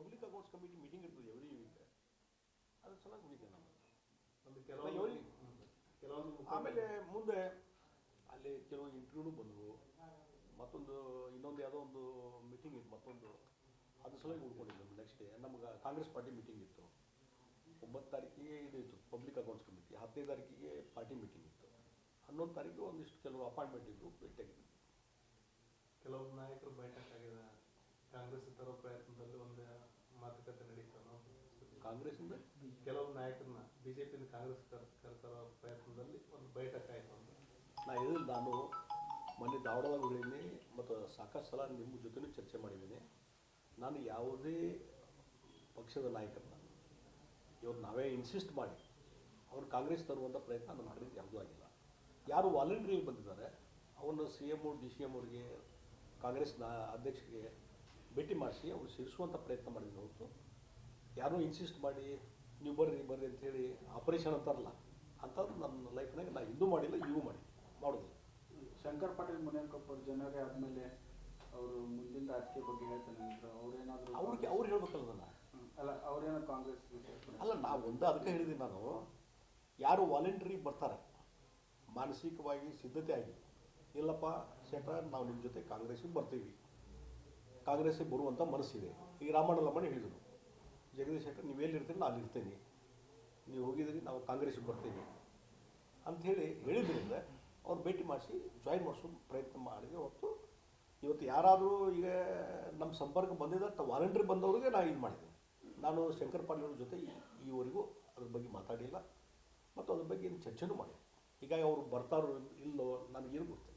Public accounts committee meeting ಇರ್ತದೆ every week ಅದು ಚೆನ್ನಾಗಿ ಒಂದು ಎಲ್ಲಿ? ಕೆಲವೊಂದು ಆಮೇಲೆ ಮುಂದೆ ಅಲ್ಲಿ ಕೆಲವು ಇಂಟರ್ವ್ಯೂನು ಬಂದವು. ಮತ್ತೊಂದು ಇನ್ನೊಂದು ಯಾವುದೋ ಒಂದು ಮೀಟಿಂಗ್ ಇತ್ತು ಮತ್ತೊಂದು. ಅದ್ರ ಸಲುವಾಗಿ ಉಳ್ಕೊಂಡಿದ್ದು ನೆಕ್ಸ್ಟ್ ಡೇ ನಮ್ಗೆ ಕಾಂಗ್ರೆಸ್ ಪಾರ್ಟಿ ಮೀಟಿಂಗ್ ಇತ್ತು. ಒಂಬತ್ತು ತಾರೀಕಿಗೆ ಇದು ಇತ್ತು ಪಬ್ಲಿಕ್ ಅಕೌಂಟ್ಸ್ ಕಮಿಟಿ ಹತ್ತನೇ ತಾರೀಕಿಗೆ ಪಾರ್ಟಿ ಮೀಟಿಂಗ್ ಇತ್ತು. ಹನ್ನೊಂದು ತಾರೀಕು ಒಂದಿಷ್ಟು ಕೆಲವು ಅಪಾಯಿಂಟ್ಮೆಂಟ್ ಇದ್ದು ಭೇಟಿಯಾಗಿದ್ದು ಕೆಲವೊಂದು ನಾಯಕರು ಬೈಠಕ್ ಆಗಿದೆ ಕಾಂಗ್ರೆಸ್ ತರೋ ಪ್ರಯತ್ನದಲ್ಲಿ ಮಾತುಕತೆ ನಡೀತಾನೋ ಕಾಂಗ್ರೆಸ್ಸಿಂದ? ಕೆಲವು ನಾಯಕರನ್ನ ಬಿಜೆಪಿಯಿಂದ ಕಾಂಗ್ರೆಸ್ ಕರ್ ಕರ್ತರೋ ಪ್ರಯತ್ನದಲ್ಲಿ ಒಂದು ಬೈಠಕ್ ಆಯ್ತು ಅಂತ ನಾ ಹೇಳಿದ್ರೆ ನಾನು ಮೊನ್ನೆ ಧಾರವಾಡದಾಗ ಹೇಳಿದ್ದೀನಿ ಮತ್ತು ಸಾಕಷ್ಟು ಸಲ ನಿಮ್ಮ ಜೊತೆನೂ ಚರ್ಚೆ ಮಾಡಿದ್ದೀನಿ. ನಾನು ಯಾವುದೇ ಪಕ್ಷದ ನಾಯಕರನ್ನ ಇವ್ರು ನಾವೇ ಇನ್ಸಿಸ್ಟ್ ಮಾಡಿ ಅವ್ರು ಕಾಂಗ್ರೆಸ್ ತರುವಂಥ ಪ್ರಯತ್ನ ನಾನು ಮಾಡಿದ್ದು ಯಾವುದೂ ಆಗಿಲ್ಲ. ಯಾರು ವಾಲಂಟ್ರಿಯಲ್ಲಿ ಬಂದಿದ್ದಾರೆ ಅವನು C M D C M ಅವ್ರಿಗೆ ಕಾಂಗ್ರೆಸ್ನ ಅಧ್ಯಕ್ಷರಿಗೆ ಭೇಟಿ ಮಾಡಿಸಿ ಅವ್ರು ಸೇರಿಸುವಂಥ ಪ್ರಯತ್ನ ಮಾಡಿದ್ರು ಹೊರತು. ಯಾರೂ ಇನ್ಸಿಸ್ಟ್ ಮಾಡಿ ನೀವು ಬರ್ರಿ ಬರ್ರಿ ಅಂತೇಳಿ ಆಪರೇಷನ್ ಅಂತಾರಲ್ಲ ಅಂಥದ್ದು ನನ್ನ ಲೈಫ್ನಾಗ ನಾನು ಹಿಂದೂ ಮಾಡಿಲ್ಲ ಇವು ಮಾಡಿ ಮಾಡೋದಿಲ್ಲ. ಶಂಕರ್ ಪಾಟೀಲ್ ಮುನಿಯಂಕಪ್ಪ ಜನರೇ ಆದಮೇಲೆ ಅವರು ಮುಂದಿನ ರಾಜಕೀಯ ಬಗ್ಗೆ ಹೇಳ್ತಾನೆ ಅವ್ರೇನಾದರೂ ಅವ್ರಿಗೆ ಅವ್ರು ಹೇಳ್ಬೇಕಲ್ಲ ನನ್ನ ಅಲ್ಲ ಅವ್ರೇನೋ ಕಾಂಗ್ರೆಸ್. ಅಲ್ಲ ನಾವು ಒಂದು ಅದಕ್ಕೆ ಹೇಳಿದ್ದೀನಿ ನಾನು. ಯಾರು ವಾಲಂಟ್ರಿ ಬರ್ತಾರೆ ಮಾನಸಿಕವಾಗಿ ಸಿದ್ಧತೆ ಆಗಿ ಇಲ್ಲಪ್ಪ ಶೆಟ್ರ ನಾವು ನಿಮ್ಮ ಜೊತೆ ಕಾಂಗ್ರೆಸ್ಸಿಗೆ ಬರ್ತೀವಿ. ಕಾಂಗ್ರೆಸ್ಸಿಗೆ ಬರುವಂಥ ಮನಸ್ಸಿದೆ. ಈಗ ರಾಮಣ್ಣ ಲಮ್ಮಣ್ಣ ಹೇಳಿದರು, ಜಗದೀಶ್ ಶೆಟ್ಟರ್, ನೀವು ಎಲ್ಲಿರ್ತೀರಿ? ನಾನು ಇರ್ತೇನೆ. ನೀವು ಹೋಗಿದ್ದೀರಿ ನಾವು ಕಾಂಗ್ರೆಸ್ಗೆ ಬರ್ತೀವಿ. ಅಂಥೇಳಿ ಹೇಳಿದ್ರಿಂದ ಅವ್ರು ಭೇಟಿ ಮಾಡಿಸಿ ಜಾಯಿನ್ ಮಾಡಿಸೋ ಪ್ರಯತ್ನ ಮಾಡಿದೆ. ಹೊತ್ತು ಇವತ್ತು ಯಾರಾದರೂ ಈಗ ನಮ್ಮ ಸಂಪರ್ಕ ಬಂದಿದ್ದ ವಾಲಂಟ್ರಿ ಬಂದವ್ರಿಗೆ ನಾನು ಇದು ಮಾಡಿದೆ. ನಾನು ಶಂಕರ್ ಪಾಟೀಲ್ ಜೊತೆ ಈವರೆಗೂ ಅದ್ರ ಬಗ್ಗೆ ಮಾತಾಡಿಲ್ಲ. ಮತ್ತು ಅದ್ರ ಬಗ್ಗೆ ಏನು ಚರ್ಚೆನೂ ಮಾಡಿಲ್ಲ. ಹೀಗಾಗಿ ಅವರು ಬರ್ತಾರೋ ಇಲ್ಲೋ ನನಗೇನು ಗೊತ್ತಿಲ್ಲ